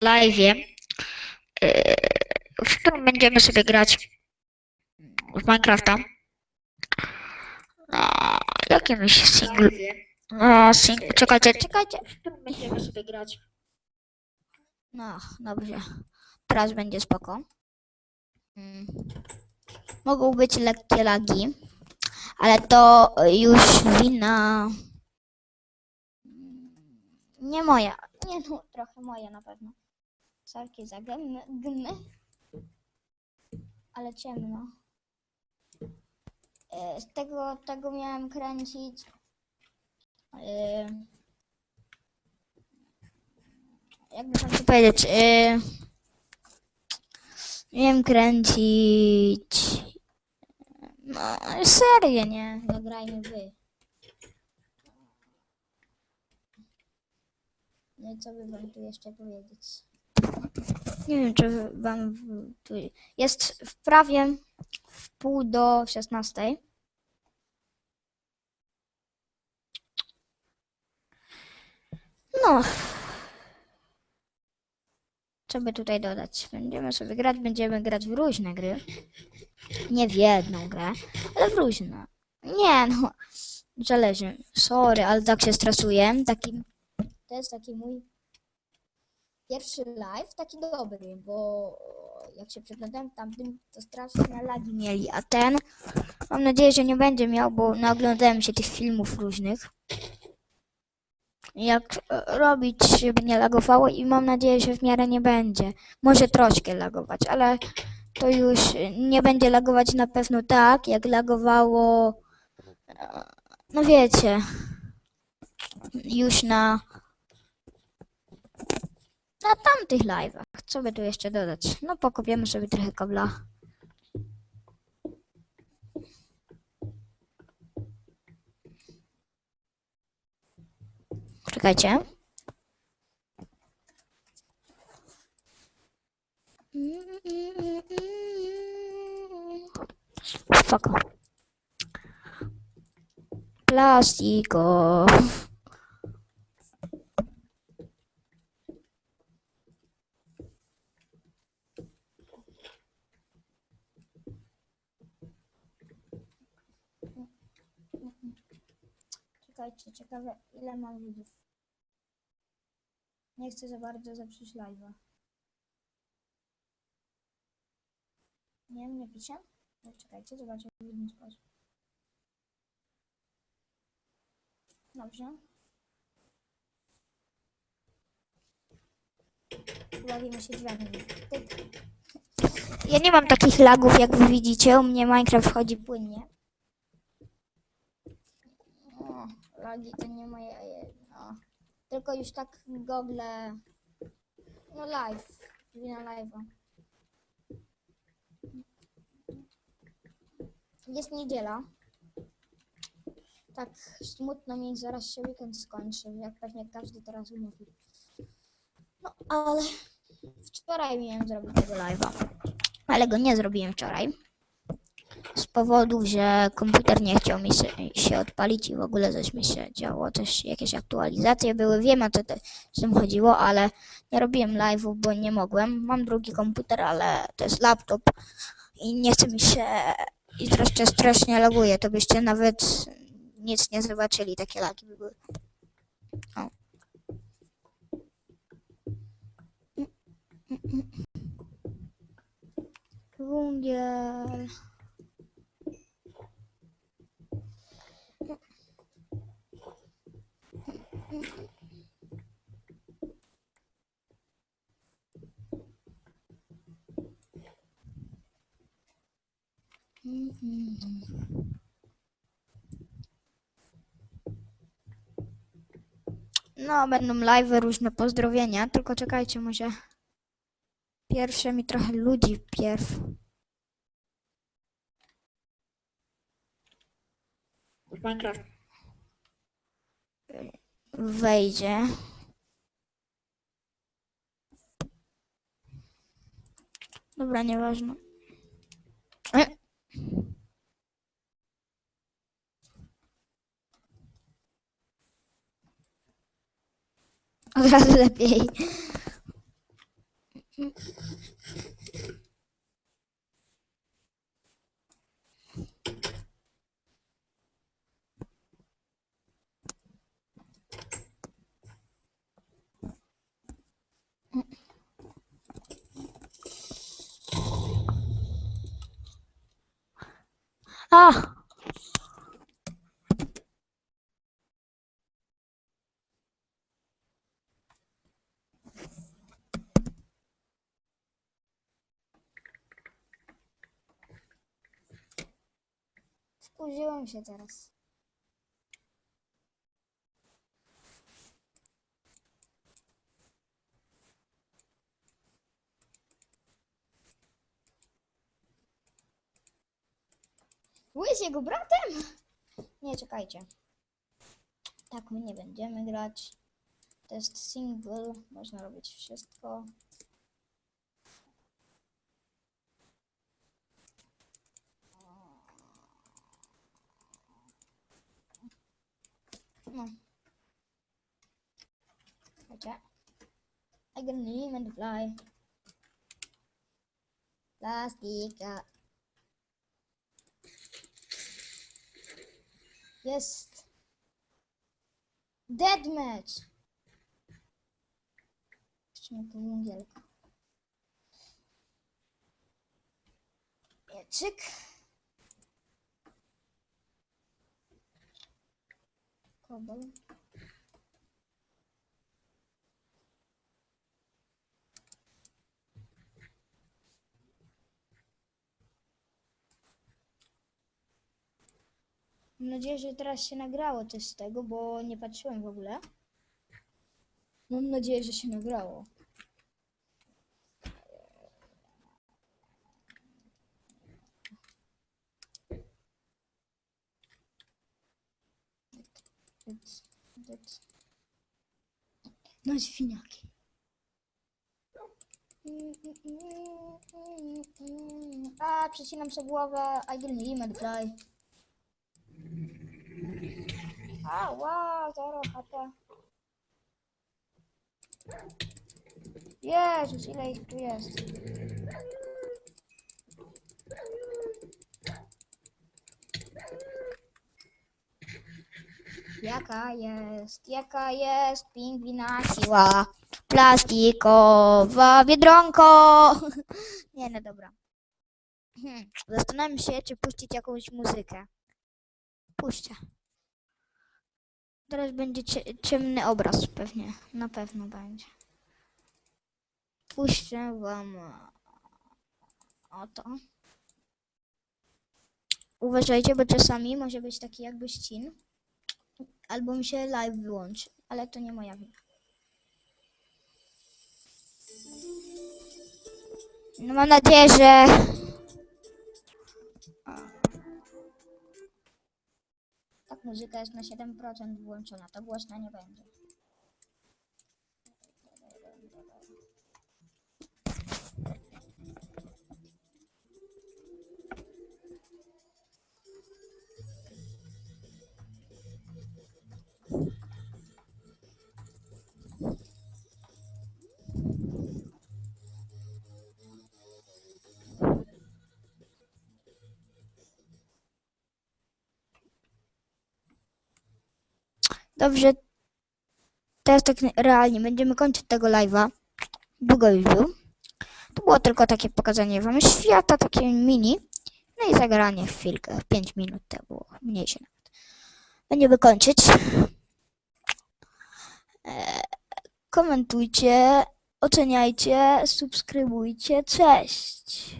live, w którym będziemy sobie grać w Minecrafta. Na jakimś singlu. No, sing... Czekajcie, czekajcie. W którym będziemy sobie grać. No, dobrze. Teraz będzie spoko. Mm. Mogą być lekkie lagi, ale to już wina nie moja. Nie no, trochę moja na pewno. Sarki za gmy. Ale ciemno. E, Z tego, tego miałem kręcić. e, Jakby wam to powiedzieć. e, Miałem kręcić. No, serię, nie? Zagrajmy wy. No i co by wam tu jeszcze powiedzieć? Nie wiem, czy wam jest w prawie w pół do 16. No. Co by tutaj dodać? Będziemy sobie grać, będziemy grać w różne gry. Nie w jedną grę, ale w różne. Nie no, zależy. Sorry, ale tak się stresuję. Taki, to jest taki mój pierwszy live, taki dobry, bo jak się przeglądałem tamtym, to straszne lagi mieli, a ten mam nadzieję, że nie będzie miał, bo naoglądałem się tych filmów różnych. Jak e, robić, żeby nie lagowało i mam nadzieję, że w miarę nie będzie. Może troszkę lagować, ale to już nie będzie lagować na pewno tak, jak lagowało, e, no wiecie, już na na tamtych live'ach. Co by tu jeszcze dodać? No pokopiemy sobie trochę kabla. Czekajcie. Spoko. Plastiko. Czekajcie, ciekawe ile mam widzów. Nie chcę za bardzo zepsuć live'a. Nie wiem, nie pisze? No, czekajcie, zobaczę w inny sposób. Dobrze. Bawimy się drzwiami. Ja nie mam takich lagów, jak wy widzicie. U mnie Minecraft wchodzi płynnie. O, lagi to nie moje. No. Tylko już tak Google. No live. Wina live'a. Jest niedziela. Tak smutno mi zaraz się weekend skończy, jak pewnie każdy teraz mówi. No ale wczoraj miałem zrobić tego live'a. Ale go nie zrobiłem wczoraj z powodu, że komputer nie chciał mi się, odpalić i w ogóle coś mi się działo, też jakieś aktualizacje były, wiem o co to, z tym chodziło, ale nie robiłem live'ów, bo nie mogłem. Mam drugi komputer, ale to jest laptop i nie chce mi się i troszkę strasznie laguje, to byście nawet nic nie zobaczyli, takie lagi by były. O. Wungiel. No, będą live, różne pozdrowienia, tylko czekajcie, może pierwsze mi trochę ludzi wpierw. Minecraft. wejdzie. Dobra, nieważne. E. 我拉屎呗。啊！Spóźniłem się teraz. Byłeś jego bratem? Nie, czekajcie. Tak, my nie będziemy grać. To jest single, można robić wszystko. No. Czekajcie. I can name and fly. Plastika. Jest. Deadmatch. Jeszcze tu węgielka. Mieczyk. Kobol. Mam nadzieję, że teraz się nagrało coś z tego, bo nie patrzyłem w ogóle. Mam nadzieję, że się nagrało. Dyc, dyc. No świniaki. A, przecinam sobie głowę. I didn't even fly. A, wow, zero HP. Jezus, ile ich tu jest. Jaka jest, jaka jest pingwina siła? Plastikowa biedronko. Nie, no dobra. Hmm, Zastanawiam się, czy puścić jakąś muzykę. Puśćcie. Teraz będzie cie, ciemny obraz pewnie. Na pewno będzie. Puszczę wam e, oto. Uważajcie, bo czasami może być taki jakby ścin. Albo mi się live wyłączy, ale to nie moja wina. No mam nadzieję, że... Tak, muzyka jest na 7% włączona, to głośna nie będzie. Dobrze. Teraz tak realnie będziemy kończyć tego live'a. Długo już był. To było tylko takie pokazanie wam świata, takie mini. No i zagranie chwilkę, 5 minut to było, mniejsze nawet. Będziemy kończyć. E, komentujcie, oceniajcie, subskrybujcie. Cześć!